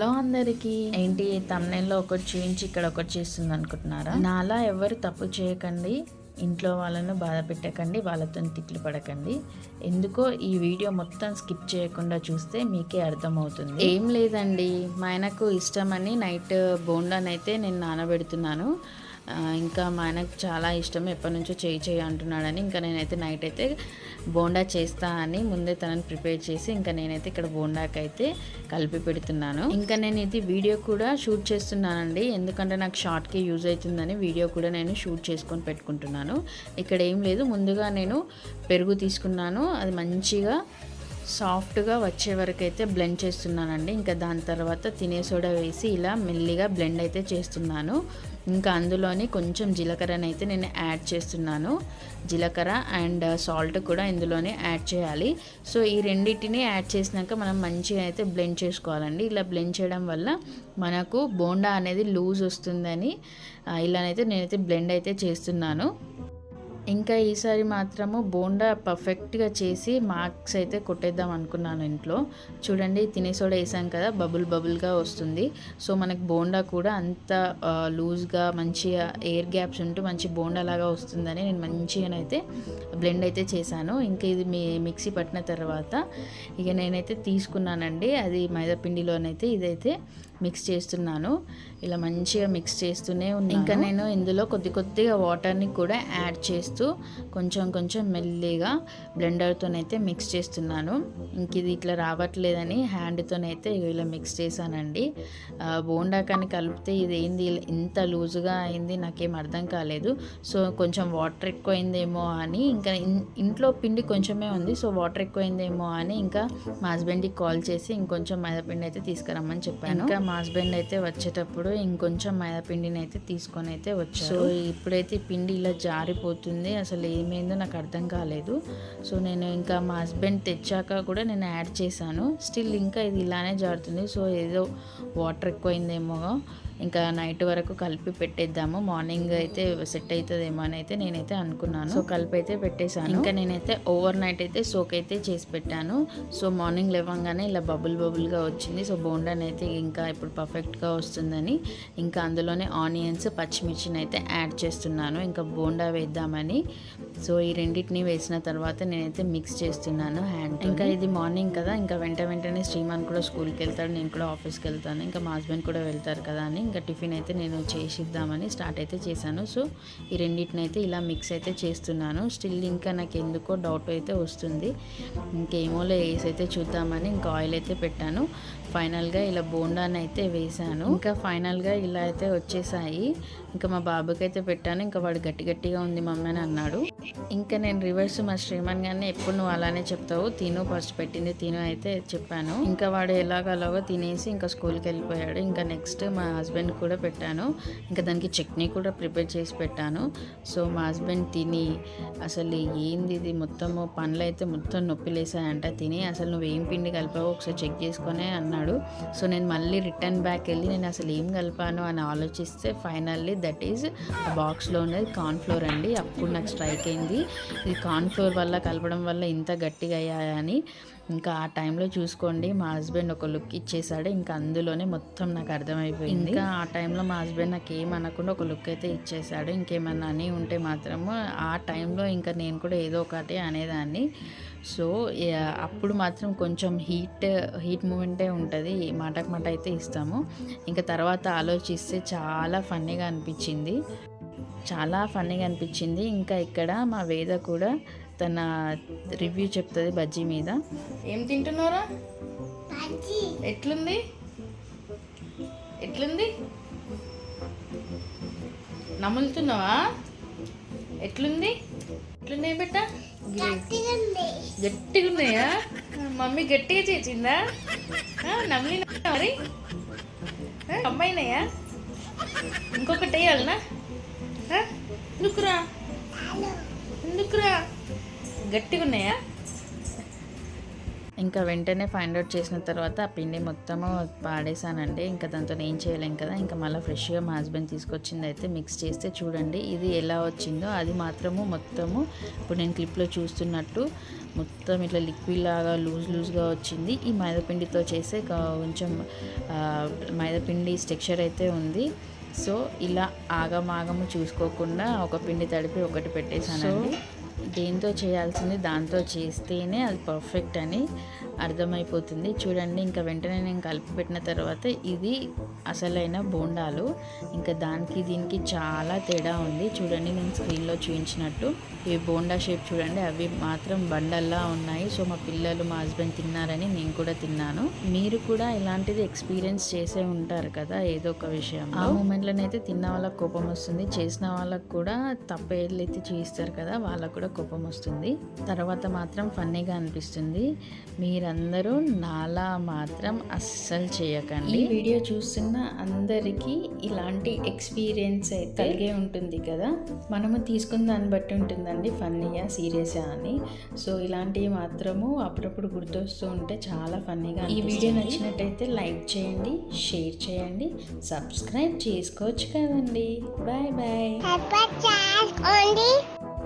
Hello అందరికి. ఏంటి తమ్నెల్లో ఒకటి చేయించి ఇక్కడ ఒకటి చేస్తుంది అనుకుంటున్నారా నాలా ఎవరు తప్పు చేయకండి ఇంట్లో వాళ్ళను బాధ పెట్టకండి వాళ్ళతో తిట్లు పడకండి. ఎందుకో ఈ వీడియో మొత్తం స్కిప్ చేయకుండా చూస్తే మీకే అర్థమవుతుంది. ఏం లేదండి మా ఆయనకు ఇష్టమని నైట్ బోండానైతే నేను నానబెడుతున్నాను. ఇంకా మా ఆయనకు చాలా ఇష్టం ఎప్పటి నుంచో చేయి చేయి అంటున్నాడని. ఇంకా నేనైతే నైట్ అయితే బోండా చేస్తా అని ముందే తనని ప్రిపేర్ చేసి ఇంకా నేనైతే ఇక్కడ బోండాకైతే కలిపి పెడుతున్నాను. ఇంకా నేను ఇది వీడియో కూడా షూట్ చేస్తున్నానండి. ఎందుకంటే నాకు షార్ట్కి యూజ్ అవుతుందని వీడియో కూడా నేను షూట్ చేసుకొని పెట్టుకుంటున్నాను. ఇక్కడ ఏం లేదు ముందుగా నేను పెరుగు తీసుకున్నాను. అది మంచిగా సాఫ్ట్గా వచ్చే వరకు అయితే బ్లెండ్ చేస్తున్నానండి. ఇంకా దాని తర్వాత తినే సోడా వేసి ఇలా మెల్లిగా బ్లెండ్ అయితే చేస్తున్నాను. ఇంకా అందులోని కొంచెం జీలకర్రని అయితే నేను యాడ్ చేస్తున్నాను. జీలకర్ర అండ్ సాల్ట్ కూడా ఇందులోనే యాడ్ చేయాలి. సో ఈ రెండింటిని యాడ్ చేసినాక మనం మంచిగా అయితే బ్లెండ్ చేసుకోవాలండి. ఇలా బ్లెండ్ చేయడం వల్ల మనకు బోండా అనేది లూజ్ వస్తుందని ఇలానైతే నేనైతే బ్లెండ్ అయితే చేస్తున్నాను. ఇంకా ఈసారి మాత్రము బోండా పర్ఫెక్ట్గా చేసి మార్క్స్ అయితే కొట్టేద్దాం అనుకున్నాను ఇంట్లో. చూడండి తినేసోడ వేసాం కదా బబుల్ బబుల్గా వస్తుంది. సో మనకి బోండా కూడా అంత లూజ్గా మంచిగా ఎయిర్ గ్యాప్స్ ఉంటూ మంచి బోండా లాగా వస్తుందని నేను మంచిగానైతే బ్లెండ్ అయితే చేశాను. ఇంకా ఇది మీ మిక్సీ పట్టిన తర్వాత ఇక నేనైతే తీసుకున్నానండి. అది మైదాపిండిలోనైతే ఇదైతే మిక్స్ చేస్తున్నాను. ఇలా మంచిగా మిక్స్ చేస్తూనే ఉన్నాను. ఇంకా నేను ఇందులో కొద్ది కొద్దిగా వాటర్ని కూడా యాడ్ చేస్తూ కొంచెం కొంచెం మెల్లిగా బ్లెండర్తోనైతే మిక్స్ చేస్తున్నాను. ఇంక ఇది ఇట్లా రావట్లేదని హ్యాండ్తోనైతే ఇలా మిక్స్ చేశానండి. బోండా కానీ కలిపితే ఇది ఏంది ఇంత లూజుగా అయింది నాకేం అర్థం కాలేదు. సో కొంచెం వాటర్ ఎక్కువైందేమో అని ఇంకా ఇంట్లో పిండి కొంచెమే ఉంది. సో వాటర్ ఎక్కువైందేమో అని ఇంకా మా హస్బెండ్కి కాల్ చేసి ఇంకొంచెం మైదాపిండి అయితే తీసుకురమ్మని చెప్పాను. ఇంకా మా హస్బెండ్ అయితే వచ్చేటప్పుడు ఇంకొంచెం మైదాపిండిని అయితే తీసుకొని అయితే వచ్చారు. సో ఇప్పుడైతే పిండి ఇలా జారిపోతుంది. అసలు ఏమైందో నాకు అర్థం కాలేదు. సో నేను ఇంకా మా హస్బెండ్ తెచ్చాక కూడా నేను యాడ్ చేశాను. స్టిల్ ఇంకా ఇది ఇలానే జారుతుంది. సో ఏదో వాటర్ ఎక్కువైందేమో ఇంకా నైట్ వరకు కలిపి పెట్టేద్దాము. మార్నింగ్ అయితే సెట్ అవుతుందేమో అని అయితే నేనైతే అనుకున్నాను. సో కలిపి అయితే పెట్టేశాను. ఇంకా నేనైతే ఓవర్ నైట్ అయితే సోక్ అయితే చేసి పెట్టాను. సో మార్నింగ్ లేవగానే ఇలా బబుల్ బబుల్గా వచ్చింది. సో బోండాని అయితే ఇంకా ఇప్పుడు పర్ఫెక్ట్గా వస్తుందని ఇంకా అందులోనే ఆనియన్స్ పచ్చిమిర్చిని అయితే యాడ్ చేస్తున్నాను. ఇంకా బోండా వేద్దామని. సో ఈ రెండింటిని వేసిన తర్వాత నేనైతే మిక్స్ చేస్తున్నాను హ్యాండ్ ఇంకా ఇది మార్నింగ్ కదా. ఇంకా వెంట వెంటనే శ్రీమాన్ కూడా స్కూల్కి వెళ్తాడు. నేను కూడా ఆఫీస్కి వెళ్తాను. ఇంకా మా హస్బెండ్ కూడా వెళ్తారు కదా అని ఇంకా టిఫిన్ అయితే నేను చేసిద్దామని స్టార్ట్ అయితే చేశాను. సో ఈ రెండింటిని అయితే ఇలా మిక్స్ అయితే చేస్తున్నాను. స్టిల్ ఇంకా నాకు ఎందుకో డౌట్ అయితే వస్తుంది. ఇంకేమోలో వేసి అయితే చూద్దామని ఇంకా ఆయిల్ అయితే పెట్టాను. ఫైనల్గా ఇలా బోండాని అయితే వేసాను ఇంకా ఫైనల్గా ఇలా అయితే వచ్చేసాయి. ఇంకా మా బాబుకి అయితే పెట్టాను. ఇంకా వాడు గట్టి గట్టిగా ఉంది మమ్మీ అని అన్నాడు. ఇంకా నేను రివర్స్ మా శ్రీమాన్ గారిని ఎప్పుడు నువ్వు అలానే చెప్తావు. తిను ఫస్ట్ పెట్టింది తిను అయితే చెప్పాను. ఇంకా వాడు ఎలాగలాగో తినేసి ఇంకా స్కూల్కి వెళ్ళిపోయాడు. ఇంకా నెక్స్ట్ మా హస్బెండ్ కూడా పెట్టాను. ఇంకా దానికి చట్నీ కూడా ప్రిపేర్ చేసి పెట్టాను. సో మా హస్బెండ్ తిని అసలు ఏంది ఇది? మొత్తము పనులు అయితే మొత్తం నొప్పి లేసాయంట తిని అసలు నువ్వు ఏం పిండి కలిపావో ఒకసారి చెక్ చేసుకొని అన్నాడు. సో నేను మళ్ళీ రిటర్న్ బ్యాక్ వెళ్ళి నేను అసలు ఏం కలిపాను అని ఆలోచిస్తే ఫైనల్లీ దట్ ఈజ్ బాక్స్లో ఉన్నది కార్న్ఫ్లోర్ అండి. అప్పుడు నాకు స్ట్రైక్ అయింది. ఇది కార్న్ఫ్లోర్ వల్ల కలపడం వల్ల ఇంత గట్టిగా అయ్యాయని ఇంకా ఆ టైంలో చూసుకోండి మా హస్బెండ్ ఒక లుక్ ఇచ్చేసాడు ఇంకా అందులోనే మొత్తం నాకు అర్థమైపోయింది. ఇంకా ఆ టైంలో మా హస్బెండ్ నాకు ఏం అనకుండా ఒక లుక్ అయితే ఇచ్చేసాడు ఇంకేమన్నా అని ఉంటే మాత్రము ఆ టైంలో ఇంకా నేను కూడా ఏదో ఒకటి అనేదాన్ని. సో అప్పుడు మాత్రం కొంచెం హీట్ హీట్ మూమెంటే ఉంటుంది మాటకు మాట అయితే ఇస్తాము. ఇంకా తర్వాత ఆలోచిస్తే చాలా ఫన్నీగా అనిపించింది. చాలా ఫన్నీగా అనిపించింది. ఇంకా ఇక్కడ మా వేద కూడా తన రివ్యూ చెప్తుంది బజ్జీ మీద. ఏం తింటున్నారా? ఎట్లుంది? ఎట్లుంది? నములుతున్నావా? ఎట్లుంది? ఎట్లున్నాయి బిడ్డ గట్టిగా ఉన్నాయా? మమ్మీ గట్టిగా చేసిందా? ఆ, నమిలినా మరి? అమ్మాయినాయా? ఇంకొకటి వేయాలనా? ఎందుకురా? ఎందుకురా? గట్టిగా ఉన్నాయా ఇంకా వెంటనే ఫైండ్ అవుట్ చేసిన తర్వాత ఆ పిండి మొత్తము పాడేశానండి. ఇంకా దాంతో ఏం చేయలేం కదా. ఇంకా మళ్ళీ ఫ్రెష్గా మా హస్బెండ్ తీసుకొచ్చింది అయితే మిక్స్ చేస్తే చూడండి ఇది ఎలా వచ్చిందో. అది మాత్రము మొత్తము ఇప్పుడు నేను క్లిప్లో చూస్తున్నట్టు మొత్తం ఇట్లా లిక్విడ్ లాగా లూజ్ లూజ్గా వచ్చింది. ఈ మైదాపిండితో చేస్తే కొంచెం మైదాపిండి స్ట్రక్చర్ అయితే ఉంది. సో ఇలా ఆగమాగము చూసుకోకుండా ఒక పిండి తడిపి ఒకటి పెట్టేశానండి. దేంతో చేయాల్సింది దాంతో చేస్తేనే అది పర్ఫెక్ట్ అని అర్థమైపోతుంది. చూడండి ఇంకా వెంటనే నేను కలిపి పెట్టిన తర్వాత ఇది అసలైన బోండాలు. ఇంకా దానికి దీనికి చాలా తేడా ఉంది. చూడండి నేను స్క్రీన్లో చూపించినట్టు. ఈ బోండా షేప్ చూడండి అవి మాత్రం బండల్లా ఉన్నాయి. సో మా పిల్లలు మా హస్బెండ్ తిన్నారని నేను కూడా తిన్నాను. మీరు కూడా ఇలాంటిది ఎక్స్పీరియన్స్ చేసే ఉంటారు కదా ఏదో ఒక విషయం ఆ మూమెంట్లోనైతే తిన్న వాళ్ళకి కోపం వస్తుంది. చేసిన వాళ్ళకి కూడా తప్పేళ్ళైతే చేస్తారు కదా వాళ్ళకు కూడా కోపం వస్తుంది. తర్వాత మాత్రం ఫన్నీగా అనిపిస్తుంది. మీరు మీరందరూ నాలా మాత్రం అస్సలు చేయకండి. ఈ వీడియో చూస్తున్న అందరికీ ఇలాంటి ఎక్స్పీరియన్స్ అయితే కలిగే ఉంటుంది కదా. మనము తీసుకున్న దాన్ని బట్టి ఉంటుందండి ఫన్నీయా సీరియసా అని. సో ఇలాంటివి మాత్రము అప్పుడప్పుడు గుర్తొస్తూ ఉంటే చాలా ఫన్నీగా ఈ వీడియో నచ్చినట్టయితే లైక్ చేయండి షేర్ చేయండి సబ్స్క్రైబ్ చేసుకోవచ్చు కదండి. Bye bye.